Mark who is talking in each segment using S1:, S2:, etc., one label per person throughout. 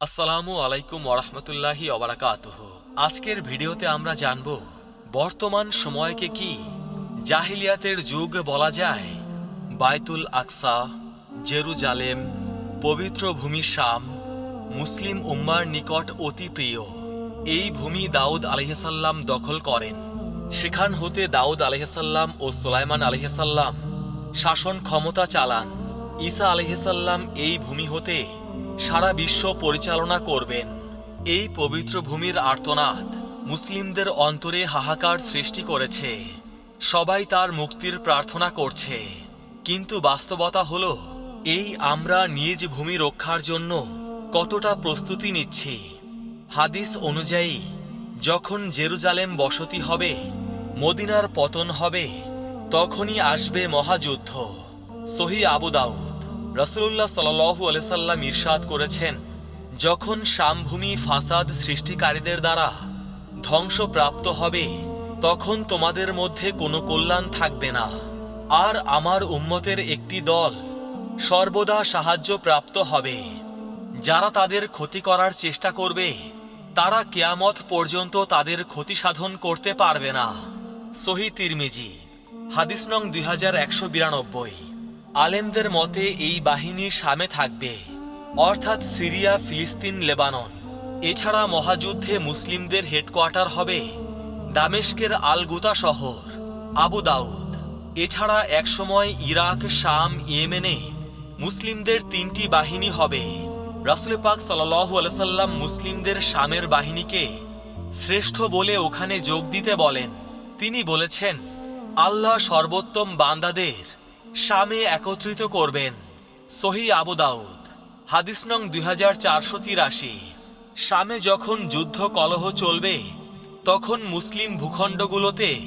S1: আসসালামু আলাইকুম ওরহমতুল্লাহি অবরাকাতুহ আজকের ভিডিওতে আমরা জানব, বর্তমান সময়কে কি জাহিলিয়াতের যুগ বলা যায়? বায়তুল আকসা, জেরুজালেম, পবিত্র ভূমি শাম, মুসলিম উম্মার নিকট অতি প্রিয়। এই ভূমি দাউদ আলহিসাল্লাম দখল করেন। সেখান হতে দাউদ আলহিসাল্লাম ও সোলাইমান আলহিসাল্লাম শাসন ক্ষমতা চালান। ঈসা আলহিসাল্লাম এই ভূমি হতে সারা বিশ্ব পরিচালনা করবেন। এই পবিত্র ভূমির আর্তনাদ মুসলিমদের অন্তরে হাহাকার সৃষ্টি করেছে। সবাই তার মুক্তির প্রার্থনা করছে। কিন্তু বাস্তবতা হল, এই আমরা নিজ ভূমি রক্ষার জন্য কতটা প্রস্তুতি নিচ্ছি। হাদিস অনুযায়ী, যখন জেরুজালেম বসতি হবে, মদিনার পতন হবে, তখনই আসবে মহাযুদ্ধ। সহি আবু দাউদ। রসুল্লাহ সাল্লু আলসাল্লাম ইরশাদ করেছেন, যখন শামভূমি ফাসাদ সৃষ্টিকারীদের দ্বারা ধ্বংসপ্রাপ্ত হবে, তখন তোমাদের মধ্যে কোনো কল্যাণ থাকবে না। আর আমার উম্মতের একটি দল সর্বদা সাহায্য প্রাপ্ত হবে। যারা তাদের ক্ষতি করার চেষ্টা করবে, তারা কেয়ামত পর্যন্ত তাদের ক্ষতি সাধন করতে পারবে না। সহি তিরমিজি, হাদিস নং দুই হাজার একশো বিরানব্বই। আলেমদের মতে, এই বাহিনী সামে থাকবে, অর্থাৎ সিরিয়া, ফিলিস্তিন, লেবানন। এছাড়া মহাযুদ্ধে মুসলিমদের হেডকোয়ার্টার হবে দামেস্কের আলগুতা শহর, আবু দাউদ। এছাড়া একসময় ইরাক, শাম, ইয়েমেনে মুসলিমদের তিনটি বাহিনী হবে। রাসুল পাক সাল্লাহ আলসাল্লাম মুসলিমদের শামের বাহিনীকে শ্রেষ্ঠ বলে ওখানে যোগ দিতে বলেন। তিনি বলেছেন, আল্লাহ সর্বোত্তম বান্দাদের শামে একত্রিত করবেন। সহি আবু দাউদ, হাদিস নং দুই হাজার চারশো তিরাশি। শামে যখন যুদ্ধ কলহ চলবে, তখন মুসলিম ভূখণ্ডগুলোতে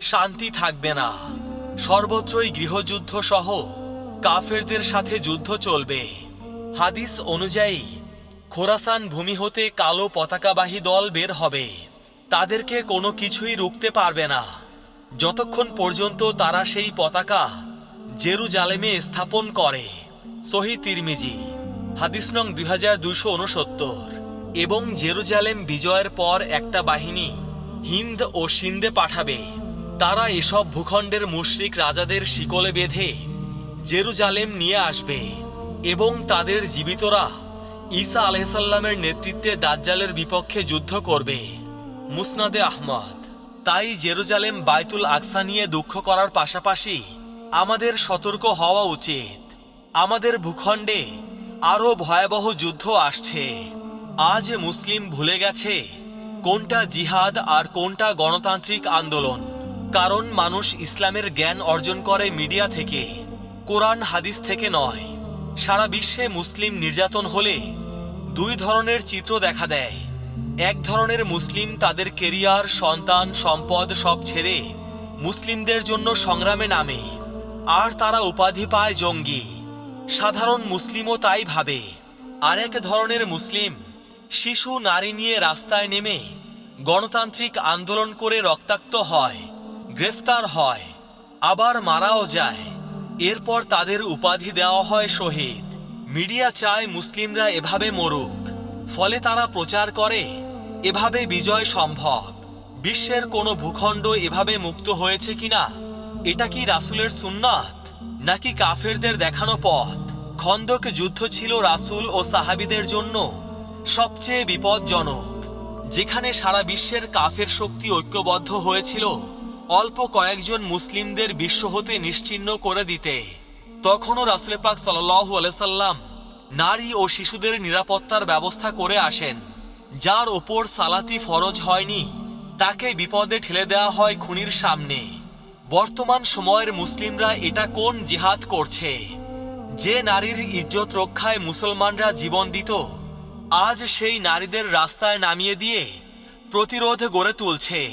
S1: শান্তি থাকবে না। সর্বত্রই গৃহযুদ্ধ সহ কাফেরদের সাথে যুদ্ধ চলবে। হাদিস অনুযায়ী, খোরাসান ভূমি হতে কালো পতাকাবাহী দল বের হবে। তাদেরকে কোনো কিছুই রুখতে পারবে না। যতক্ষণ পর্যন্ত তারা সেই পতাকা জেরুজালেমে স্থাপন করে। সহি তিরমিজি, হাদিস নং দুই হাজার দুইশো উনসত্তর। এবং জেরুজালেম বিজয়ের পর একটা বাহিনী হিন্দ ও সিন্ধে পাঠাবে। তারা এসব ভূখণ্ডের মুশরিক রাজাদের শিকলে বেঁধে জেরুজালেম নিয়ে আসবে। এবং তাদের জীবিতরা ঈসা আলহিসাল্লামের নেতৃত্বে দাজ্জালের বিপক্ষে যুদ্ধ করবে। মুসনাদে আহমদ, তাই জেরুজালেম বাইতুল আকসা নিয়ে দুঃখ করার পাশাপাশি আমাদের সতর্ক হওয়া উচিত। আমাদের ভূখণ্ডে আরও ভয়াবহ যুদ্ধ আসছে। আজ মুসলিম ভুলে গেছে কোনটা জিহাদ আর কোনটা গণতান্ত্রিক আন্দোলন। কারণ মানুষ ইসলামের জ্ঞান অর্জন করে মিডিয়া থেকে, কোরআন, হাদিস থেকে নয়। সারা বিশ্বে মুসলিম নির্যাতন হলে দুই ধরনের চিত্র দেখা দেয়। এক ধরনের মুসলিম তাদের কেরিয়ার, সন্তান, সম্পদ সব ছেড়ে মুসলিমদের জন্য সংগ্রামে নামে। আর তারা উপাধি পায় জঙ্গি। সাধারণ মুসলিমও তাই ভাবে। আরেক ধরনের মুসলিম, শিশু নারী নিয়ে রাস্তায় নেমে গণতান্ত্রিক আন্দোলন করে রক্তাক্ত হয়, গ্রেফতার হয়, আবার মারাও যায়। এরপর তাদের উপাধি দেওয়া হয় শহীদ। মিডিয়া চায় মুসলিমরা এভাবে মরুক। ফলে তারা প্রচার করে, এভাবে বিজয় সম্ভব। বিশ্বের কোনো ভূখণ্ড এভাবে মুক্ত হয়েছে কিনা? এটা কি রাসুলের সুন্নাত নাকি কাফেরদের দেখানো পথ? খন্দক যুদ্ধ ছিল রাসুল ও সাহাবিদের জন্য সবচেয়ে বিপজ্জনক, যেখানে সারা বিশ্বের কাফের শক্তি ঐক্যবদ্ধ হয়েছিল অল্প কয়েকজন মুসলিমদের বিশ্ব হতে নিশ্চিহ্ন করে দিতে। তখনও রাসুল পাক সাল্লাহ আলাইসাল্লাম নারী ও শিশুদের নিরাপত্তার ব্যবস্থা করে আসেন, যার ওপর সালাতি ফরজ হয়নি। তাকে বিপদে ঠেলে দেওয়া হয় খুনির সামনে। বর্তমান সময়ের মুসলিমরা এটা কোন জিহাদ করছে? যে নারীর ইজ্জত রক্ষায় মুসলমানরা জীবন দিত, আজ সেই নারীদের রাস্তায় নামিয়ে দিয়ে প্রতিরোধ গড়ে তুলছে।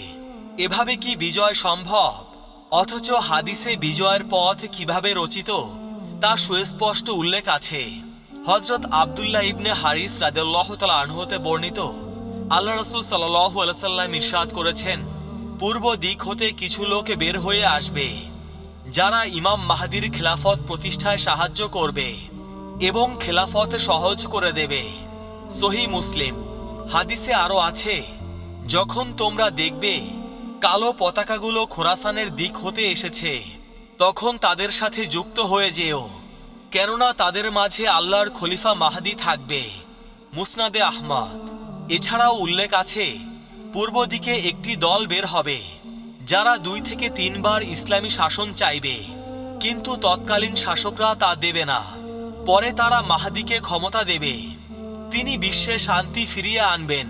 S1: এভাবে কি বিজয় সম্ভব? অথচ হাদিসে বিজয়ের পথ কীভাবে রচিত, তা সুস্পষ্ট উল্লেখ আছে। হজরত আবদুল্লাহ ইবনে হারিস রাদেল্লাহ আনহতে বর্ণিত, আল্লাহ রসুল সাল্লাহ আলসাল্লাম ইরশাদ করেছেন পূর্ব দিক হতে কিছু লোক বের হয়ে আসবে, যারা ইমাম মাহাদির খেলাফত প্রতিষ্ঠায় সাহায্য করবে এবং খেলাফত সহজ করে দেবে। সহি মুসলিম, হাদিসে আরও আছে, যখন তোমরা দেখবে কালো পতাকাগুলো খোরাসানের দিক হতে এসেছে, তখন তাদের সাথে যুক্ত হয়ে যেও, কেননা তাদের মাঝে আল্লাহর খলিফা মাহাদি থাকবে, মুসনাদে আহমদ। এছাড়াও উল্লেখ আছে পূর্ব দিকে একটি দল বের হবে, যারা দুই থেকে তিনবার ইসলামী শাসন চাইবে। কিন্তু তৎকালীন শাসকরা তা দেবে না। পরে তারা মাহাদিকে ক্ষমতা দেবে। তিনি বিশ্বে শান্তি ফিরিয়ে আনবেন।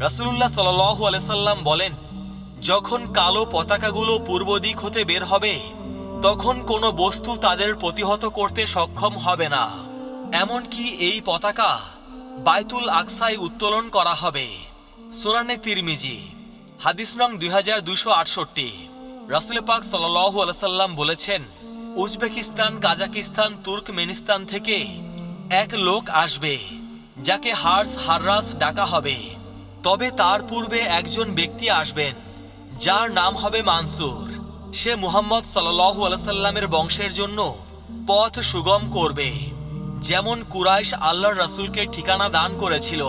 S1: রাসুলুল্লাহ সাল্লু আলাইসাল্লাম বলেন, যখন কালো পতাকাগুলো পূর্ব দিক হতে বের হবে, তখন কোনো বস্তু তাদের প্রতিহত করতে সক্ষম হবে না। এমনকি এই পতাকা বাইতুল আকসাই উত্তোলন করা হবে। সোরানে তিরমিজি, হাদিস নং দুই হাজার দুশো আটষট্টি। রাসুল পাক সাল্লাহ আলসাল্লাম বলেছেন, উজবেকিস্তান, কাজাকিস্তান, তুর্কমেনিস্তান থেকে এক লোক আসবে, যাকে হার্স হার্রাস ডাকা হবে। তবে তার পূর্বে একজন ব্যক্তি আসবেন, যার নাম হবে মানসুর। সে মুহাম্মদ সাল্লাহু আলসাল্লামের বংশের জন্য পথ সুগম করবে, যেমন কুরাইশ আল্লাহর রাসূলকে ঠিকানা দান করেছিল।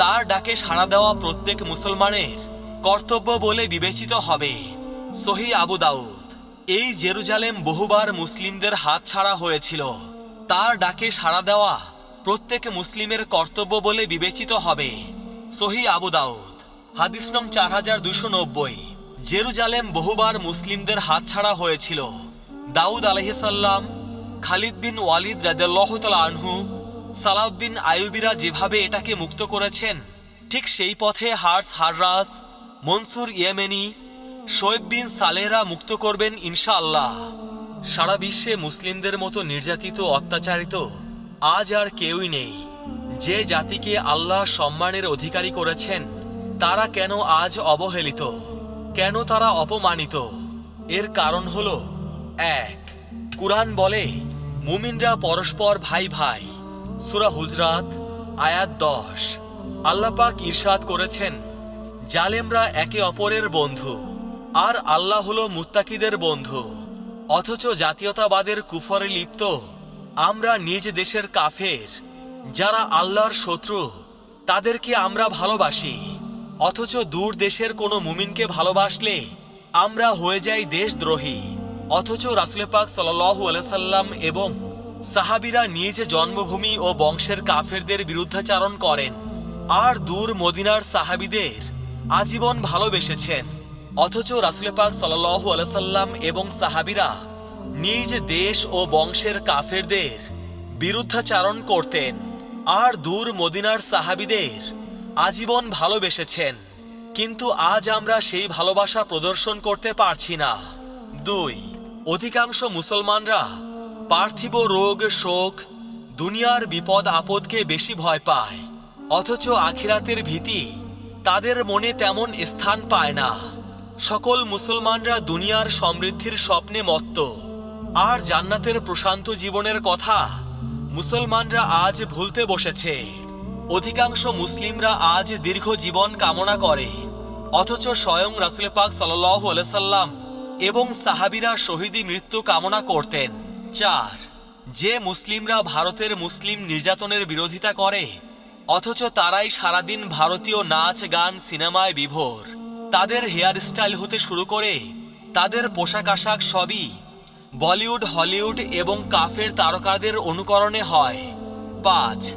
S1: তার ডাকে সাড়া দেওয়া প্রত্যেক মুসলমানের কর্তব্য বলে বিবেচিত হবে। সহি আবু দাউদ, এই জেরুজালেম বহুবার মুসলিমদের হাত ছাড়া হয়েছিল। তার ডাকে সাড়া দেওয়া প্রত্যেক মুসলিমের কর্তব্য বলে বিবেচিত হবে। সহি আবু দাউদ, হাদিস নং চার হাজার দুশো নব্বই, জেরুজালেম বহুবার মুসলিমদের হাত ছাড়া হয়েছিল। দাউদ আলহিসাল্লাম খালিদ বিন ওয়ালিদ রাদাল্লাহ আনহু সালাউদ্দিন আয়ুবিরা যেভাবে এটাকে মুক্ত করেছেন, ঠিক সেই পথে হার্স হাররাস মনসুর ইয়েমেনি, শোয়েব বিন সালেহরা মুক্ত করবেন ইনশাআল্লাহ। সারা বিশ্বে মুসলিমদের মতো নির্যাতিত, অত্যাচারিত আজ আর কেউই নেই। যে জাতিকে আল্লাহ সম্মানের অধিকারী করেছেন, তারা কেন আজ অবহেলিত? কেন তারা অপমানিত? এর কারণ হল এক, কুরআন বলে, মুমিনরা পরস্পর ভাই ভাই। সুরা হুজরাত, আয়াত দশ। আল্লাপাক ইরশাদ করেছেন, জালেমরা একে অপরের বন্ধু, আর আল্লাহ হলো মুত্তাকিদের বন্ধু। অথচ জাতীয়তাবাদের কুফরে লিপ্ত, আমরা নিজ দেশের কাফের, যারা আল্লাহর শত্রু, তাদেরকে আমরা ভালোবাসি। অথচ দূর দেশের কোনো মুমিনকে ভালোবাসলে, আমরা হয়ে যাই দেশদ্রোহী। অথচ রাসুল পাক সাল্লু আলাইসাল্লাম এবং সাহাবিরা নিজ জন্মভূমি ও বংশের কাফেরদের বিরুদ্ধাচারণ করেন। আর দূর মদিনার সাহাবিদের আজীবন ভালোবেসেছেন। অথচ রাসুল পাক সাল্লু আলাইসাল্লাম এবং সাহাবিরা নিজ দেশ ও বংশের কাফেরদের বিরুদ্ধাচারণ করতেন। আর দূর মদিনার সাহাবিদের আজীবন ভালোবেসেছেন। কিন্তু আজ আমরা সেই ভালোবাসা প্রদর্শন করতে পারছি না। দুই, অধিকাংশ মুসলমানরা পার্থিব রোগ, শোক দুনিয়ার বিপদ, আপদকে বেশি ভয় পায়। অথচ আখিরাতের ভীতি তাদের মনে তেমন স্থান পায় না। সকল মুসলমানরা দুনিয়ার সমৃদ্ধির স্বপ্নে মত্ত। আর জান্নাতের প্রশান্ত জীবনের কথা মুসলমানরা আজ ভুলতে বসেছে। অধিকাংশ মুসলিমরা আজ দীর্ঘ জীবন কামনা করে। অথচ স্বয়ং রাসুল পাক সাল্লাহ সাল্লাম এবং সাহাবিরা শহীদি মৃত্যু কামনা করতেন। চার, যে মুসলিমরা ভারতের মুসলিম নির্যাতনের বিরোধিতা করে, অথচ তারাই সারাদিন ভারতীয় নাচ, গান, সিনেমায় বিভোর। তাদের হেয়ার স্টাইল হতে শুরু করে, তাদের পোশাক আশাক সবই বলিউড, হলিউড এবং কাফের তারকাদের অনুকরণে হয়। পাঁচ,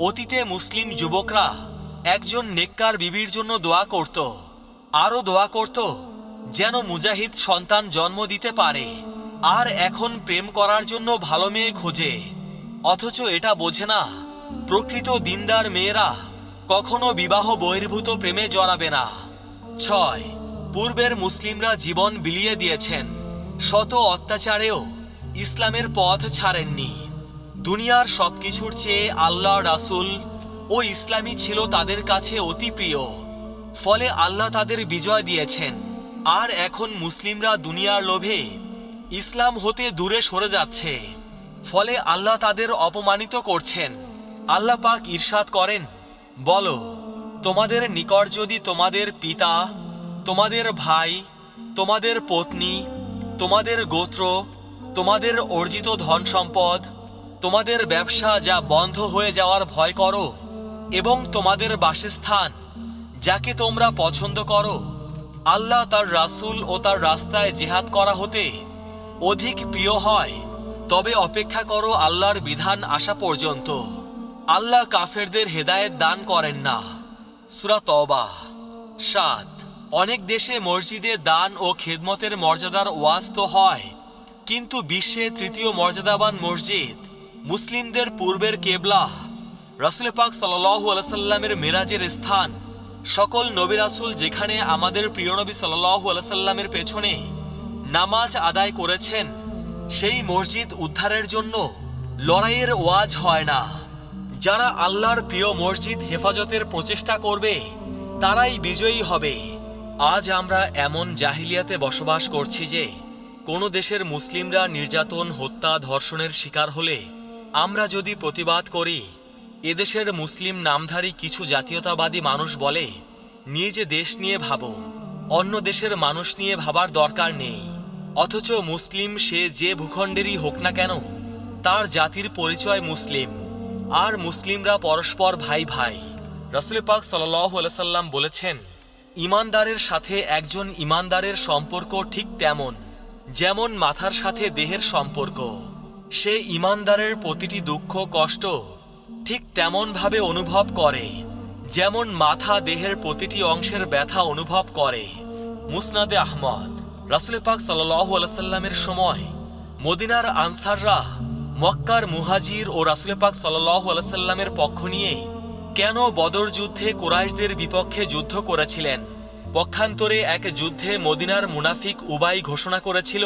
S1: অতীতে মুসলিম যুবকরা একজন নেককার বিবির জন্য দোয়া করত। আরও দোয়া করত, যেন মুজাহিদ সন্তান জন্ম দিতে পারে। আর এখন প্রেম করার জন্য ভালো মেয়ে খোঁজে। অথচ এটা বোঝে না, প্রকৃত দিনদার মেয়েরা কখনো বিবাহ বহির্ভূত প্রেমে জড়াবে না। ছয়, পূর্বের মুসলিমরা জীবন বিলিয়ে দিয়েছেন। শত অত্যাচারেও ইসলামের পথ ছাড়েননি। দুনিয়ার সবকিছুর চেয়ে আল্লাহ রাসূল ও ইসলামী ছিল তাদের কাছে অতি প্রিয়। ফলে আল্লাহ তাদের বিজয় দিয়েছেন। আর এখন মুসলিমরা দুনিয়ার লোভে ইসলাম হতে দূরে সরে যাচ্ছে। ফলে আল্লাহ তাদের অপমানিত করছেন। আল্লাহ পাক ঈর্ষাদ করেন, বলো, তোমাদের নিকট যদি তোমাদের পিতা, তোমাদের ভাই, তোমাদের পত্নী, তোমাদের গোত্র, তোমাদের অর্জিত ধন সম্পদ, তোমাদের ব্যবসা যা বন্ধ হয়ে যাওয়ার ভয় করো এবং তোমাদের বাসস্থান, যাকে তোমরা পছন্দ করো, আল্লাহ তার রাসূল ও তার রাস্তায় জেহাদ করা হতে অধিক প্রিয় হয়, তবে অপেক্ষা করো আল্লাহর বিধান আসা পর্যন্ত। আল্লাহ কাফেরদের হেদায়েত দান করেন না। সুরা তওবা, সাত। অনেক দেশে মসজিদে দান ও খেদমতের মর্যাদার ওয়াজ তো হয়, কিন্তু বিশ্বে তৃতীয় মর্যাদাবান মসজিদ মুসলিমদের পূর্বের কেবলা। রাসুল পাক আলাইসাল্লামের মেরাজের স্থান, সকল নবী রাসুল যেখানে আমাদের প্রিয় নবী সাল্লাহু আলাইসাল্লামের পেছনে নামাজ আদায় করেছেন। সেই মসজিদ উদ্ধারের জন্য লড়াইয়ের ওয়াজ হয় না। যারা আল্লাহর প্রিয় মসজিদ হেফাজতের প্রচেষ্টা করবে, তারাই বিজয়ী হবে। আজ আমরা এমন জাহিলিয়াতে বসবাস করছি যে, কোনো দেশের মুসলিমরা নির্যাতন, হত্যা, ধর্ষণের শিকার হলে আমরা যদি প্রতিবাদ করি, এদেশের মুসলিম নামধারী কিছু জাতীয়তাবাদী মানুষ বলে, নিজ দেশ নিয়ে ভাবো, অন্য দেশের মানুষ নিয়ে ভাবার দরকার নেই। অথচ মুসলিম সে যে ভূখণ্ডেরই হোক না কেন, তার জাতির পরিচয় মুসলিম। আর মুসলিমরা পরস্পর ভাই ভাই। রসুল পাক সাল্লাম বলেছেন, ইমানদারের সাথে একজন ইমানদারের সম্পর্ক ঠিক তেমন, যেমন মাথার সাথে দেহের সম্পর্ক। সে ইমানদারের প্রতিটি দুঃখ, কষ্ট ঠিক তেমনভাবে অনুভব করে, যেমন মাথা দেহের প্রতিটি অংশের ব্যথা অনুভব করে। মুসনাদে আহমদ। রাসুল পাক সাল্লামের সময় মদিনার আনসাররা, মক্কার মুহাজির ও রাসুল পাক সাল্লামের পক্ষ নিয়ে কেন বদর যুদ্ধে কোরাইশদের বিপক্ষে যুদ্ধ করেছিলেন? পক্ষান্তরে এক যুদ্ধে মদিনার মুনাফিক উবাই ঘোষণা করেছিল,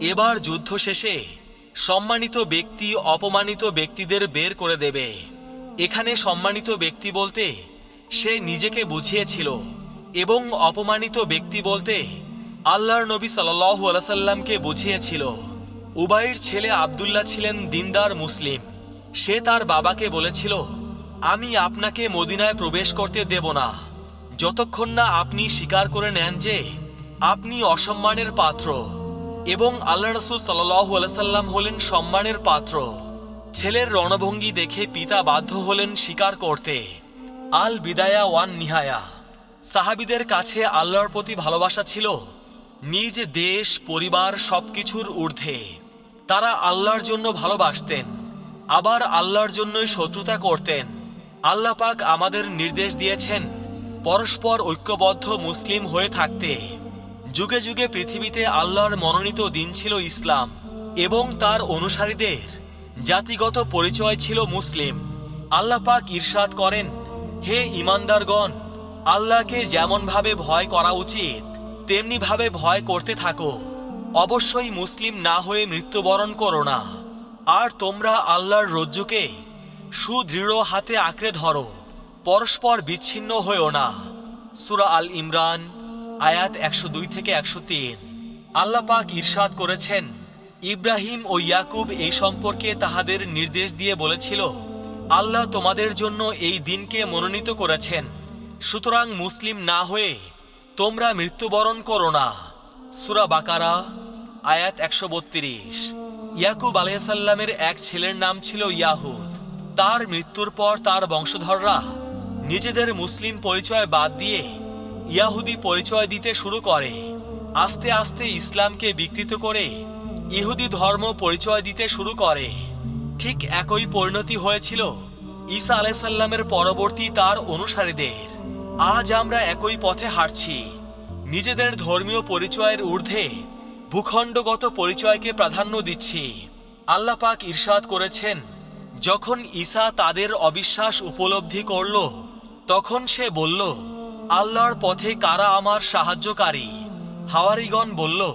S1: এবার যুদ্ধ শেষে সম্মানিত ব্যক্তি অপমানিত ব্যক্তিদের বের করে দেবে। এখানে সম্মানিত ব্যক্তি বলতে সে নিজেকে বুঝিয়েছিল এবং অপমানিত ব্যক্তি বলতে আল্লাহর নবী সাল্লাহু আলাইসাল্লামকে বুঝিয়েছিল, উবাইর ছেলে আবদুল্লাহ ছিলেন দিনদার মুসলিম। সে তার বাবাকে বলেছিল, আমি আপনাকে মদিনায় প্রবেশ করতে দেব না। যতক্ষণ না আপনি স্বীকার করে নেন যে আপনি অসম্মানের পাত্র এবং আল্লাহ রসুল সাল্লাহ আলাইসাল্লাম হলেন সম্মানের পাত্র। ছেলের রণভঙ্গি দেখে পিতা বাধ্য হলেন স্বীকার করতে। আল বিদায়া ওয়ান নিহায়া সাহাবিদের কাছে আল্লাহর প্রতি ভালোবাসা ছিল নিজ দেশ, পরিবার, সবকিছুর ঊর্ধ্বে। তারা আল্লাহর জন্য ভালোবাসতেন, আবার আল্লাহর জন্যই শত্রুতা করতেন। আল্লাহ পাক আমাদের নির্দেশ দিয়েছেন, পরস্পর ঐক্যবদ্ধ মুসলিম হয়ে থাকতে। যুগে যুগে পৃথিবীতে আল্লাহর মনোনীত দিন ছিল ইসলাম এবং তার অনুসারীদের জাতিগত পরিচয় ছিল মুসলিম। আল্লাহ পাক ঈর্ষাদ করেন, হে ইমানদারগণ আল্লাহকে যেমনভাবে ভয় করা উচিত তেমনিভাবে ভয় করতে থাকো। অবশ্যই মুসলিম না হয়ে মৃত্যুবরণ করো না। আর তোমরা আল্লাহর রজ্জুকে সুদৃঢ় হাতে আঁকড়ে ধরো। পরস্পর বিচ্ছিন্ন হয়েও না। সুরা আল ইমরান, আয়াত একশো দুই থেকে একশো তিন। আল্লাপাক ইরশাদ করেছেন, ইব্রাহিম ও ইয়াকুব এই সম্পর্কে তাহাদের নির্দেশ দিয়ে বলেছিল, আল্লাহ তোমাদের জন্য এই দিনকে মনোনীত করেছেন। সুতরাং মুসলিম না হয়ে তোমরা মৃত্যুবরণ করো না। সুরা বাকারা, আয়াত একশো বত্রিশ। ইয়াকুব আলাইসাল্লামের এক ছেলের নাম ছিল ইয়াহুদ। তার মৃত্যুর পর তার বংশধররা নিজেদের মুসলিম পরিচয় বাদ দিয়ে ইয়াহুদি পরিচয় দিতে শুরু করে। আস্তে আস্তে ইসলামকে বিকৃত করে ইহুদি ধর্ম পরিচয় দিতে শুরু করে। ঠিক একই পরিণতি হয়েছিল ঈসা আলাইসাল্লামের পরবর্তী তার অনুসারীদের। আজ আমরা একই পথে হাঁটছি। নিজেদের ধর্মীয় পরিচয়ের ঊর্ধ্বে ভূখণ্ডগত পরিচয়কে প্রাধান্য দিচ্ছি। আল্লাহ পাক ঈর্ষাদ করেছেন, যখন ঈসা তাদের অবিশ্বাস উপলব্ধি করল, তখন সে বলল, আল্লাহর পথে কারা আমার সাহায্যকারী? হাওয়ারিগণ বলল,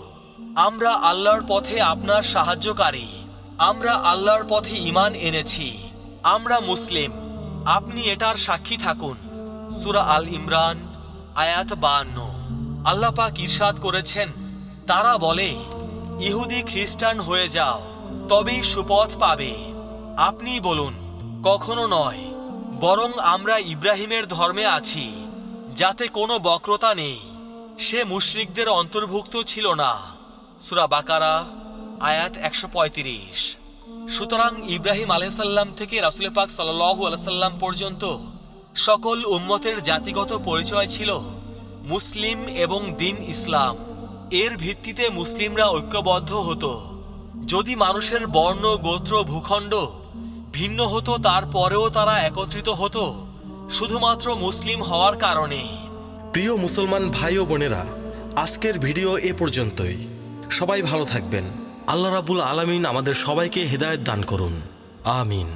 S1: আমরা আল্লাহর পথে আপনার সাহায্যকারী। আমরা আল্লাহর পথে ইমান এনেছি। আমরা মুসলিম। আপনি এটার সাক্ষী থাকুন। সুরা আল ইমরান, আয়াত বান্ন আল্লাহ পাক ঈর্ষাদ করেছেন, তারা বলে, ইহুদি খ্রিস্টান হয়ে যাও, তবেই সুপথ পাবে। আপনি বলুন, কখনো নয়, বরং আমরা ইব্রাহিমের ধর্মে আছি, যাতে কোনো বক্রতা নেই, সে মুশরিকদের অন্তর্ভুক্ত ছিল না। সুরা বাকারা, আয়াত একশো পঁয়ত্রিশ। সুতরাং ইব্রাহিম আলাইসাল্লাম থেকে রাসুল পাক সাল্লু আলাইসাল্লাম পর্যন্ত সকল উম্মতের জাতিগত পরিচয় ছিল মুসলিম এবং দিন ইসলাম। এর ভিত্তিতে মুসলিমরা ঐক্যবদ্ধ হতো। যদি মানুষের বর্ণ, গোত্র, ভূখণ্ড ভিন্ন হতো, তারপরেও তারা একত্রিত হতো, শুধুমাত্র মুসলিম হওয়ার কারণে।
S2: প্রিয় মুসলমান ভাই ও বোনেরা, আজকের ভিডিও এ পর্যন্তই। সবাই ভালো থাকবেন। আল্লাহ রাবুল আলামিন আমাদের সবাইকে হেদায়েত দান করুন। আমিন।